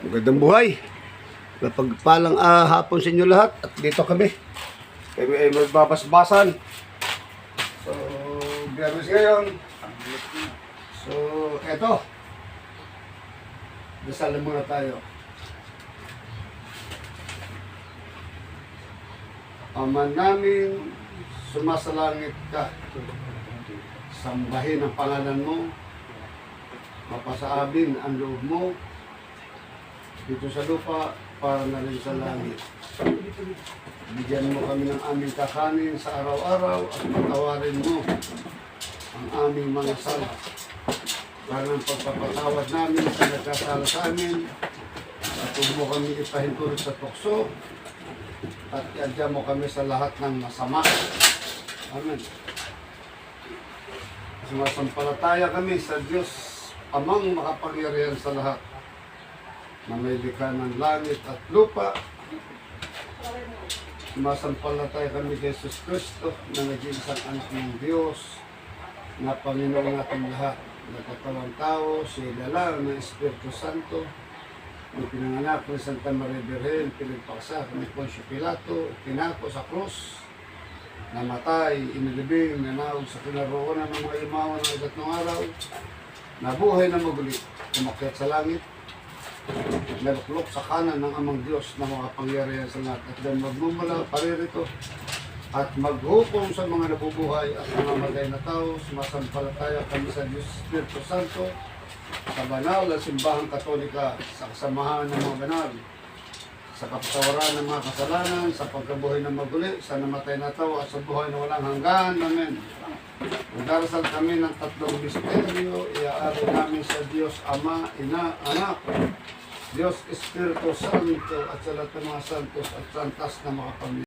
Magandang buhay. Napagpalang ah, hapon sa inyo lahat. At dito kami. Kami ay magbabasbasan. So, biyernes ngayon. So, eto. Dasal muna tayo. Ama namin, sumasalangit ka. Sambahin ang pangalan mo. Mapasaabin ang loob mo dito sa lupa para na rin sa langit. Bigyan mo kami ng aming kakanin sa araw-araw at patawarin mo ang aming mga sala. Para ng pagpapatawad namin sa nagkasala sa amin at huwag mo kami ipahintulot sa tukso at iadya mo kami sa lahat ng masama. Amen. Sumasampalataya kami sa Diyos amang makapangyarihan sa lahat na may likha ng langit at lupa. Sumasampalataya kami kay Jesus Kristo na naging isang anak ng Diyos na Panginoon natin lahat. Nagkatawang tao, siya lang ng Espiritu Santo, na pinanganak ni Santa Maria Virgen, pinagpaksa ni Poncio Pilato, pinako sa krus, namatay, inilibing, nanawag sa kinaroonan ng mga imawan ng igatong araw, nabuhay na maguli, umakyat sa langit, naluklok sa kanan ng amang Diyos na makapangyarihan sa lahat at then magmumula paririto at maghukom sa mga nabubuhay at mga magay na tao, sumasampalataya kami sa Diyos Espiritu Santo, sa banal na simbahang katolika, sa kasamahan ng mga banal, sa kapatawaran ng mga kasalanan, sa pagkabuhay ng maguli, sa namatay na tao at sa buhay na walang hanggan. Amen. Magdarasal kami ng tatlong misteryo, iaari namin sa Diyos Ama, Ina, Anak, Diyos Espiritu Santo at sa lahat ng mga santos at santas na mga pamilya.